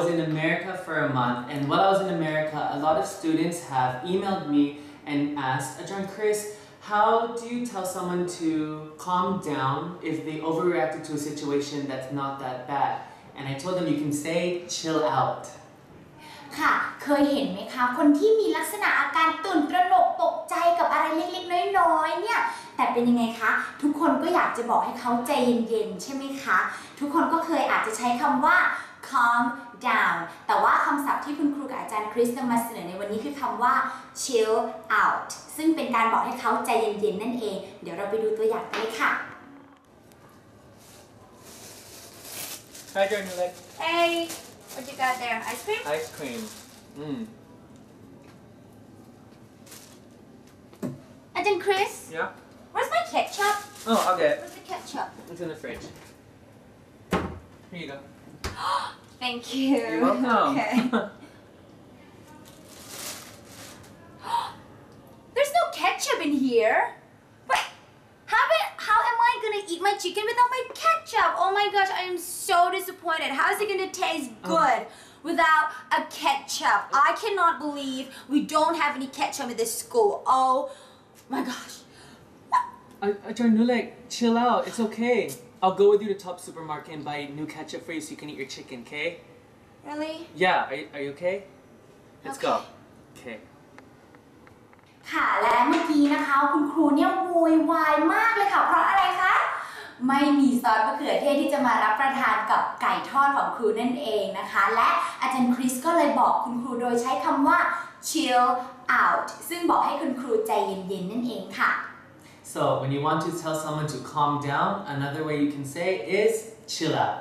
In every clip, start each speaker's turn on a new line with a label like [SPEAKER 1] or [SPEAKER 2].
[SPEAKER 1] was in America for a month, and while I was in America, a lot of students have emailed me and asked, Ajahn Chris, how do you tell someone to calm down if they overreacted to a situation that's not that bad? And I told them you can say chill out.
[SPEAKER 2] ค่ะ เคยเห็นไหมคะ คนที่มีลักษณะอาการตื่นตระหนกตกใจกับอะไรเล็กๆ น้อยๆ เนี่ย แต่เป็นยังไงคะ ทุกคนก็อยากจะบอกให้เขาใจเย็นๆ ใช่ไหมคะ ทุกคนก็เคยอาจจะใช้คำว่า calm down แต่ว่าคำศัพท์ที่คุณครูกับอาจารย์คริสนำมาเสนอในวันนี้คือคำว่า chill out ซึ่งเป็นการบอกให้เขาใจเย็นๆ นั่นเอง เดี๋ยวเราไปดูตัวอย่างกันเลยค่ะ
[SPEAKER 1] Hi, Jordan. You like
[SPEAKER 2] Hey what you got there ice cream
[SPEAKER 1] ice cream? Mm.
[SPEAKER 2] อาจารย์คริส
[SPEAKER 1] Yeah.
[SPEAKER 2] Ketchup
[SPEAKER 1] Oh, I'll get it.
[SPEAKER 2] where's the ketchup
[SPEAKER 1] It's in the fridge. Here you go.
[SPEAKER 2] thank you
[SPEAKER 1] You're welcome.
[SPEAKER 2] okay There's no ketchup in here. What? How, how am I gonna eat my chicken without my ketchup? Oh my gosh, I am so disappointed. How is it gonna taste oh. good without a ketchup? I cannot believe we don't have any ketchup in this school. Oh my gosh.
[SPEAKER 1] Ajahn Nulek, chill out. It's okay. I'll go with you to Top Supermarket and buy new ketchup for you so you can eat your chicken, okay?
[SPEAKER 2] Really?
[SPEAKER 1] Yeah, are, you- are you okay? Let's go. Okay.
[SPEAKER 2] ค่ะและเมื่อกี้นะคะ คุณครูเนี่ยโวยวายมากเลยค่ะ เพราะอะไรคะ ไม่มีซอสมะเขือเทศที่จะมารับประทานกับไก่ทอดของครูนั่นเองนะคะ และอาจารย์คริสก็เลยบอกคุณครูโดยใช้คำว่า chill out ซึ่งบอกให้คุณครูใจเย็นๆนั่นเองค่ะ
[SPEAKER 1] So when you want to tell someone to calm down, another way you can say is chill out.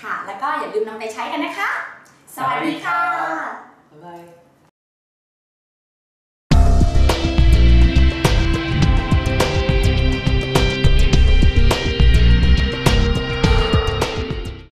[SPEAKER 2] ค่ะ แล้วก็อย่าลืมนำไปใช้กันนะคะ สวัสดีค่ะ
[SPEAKER 1] Bye bye.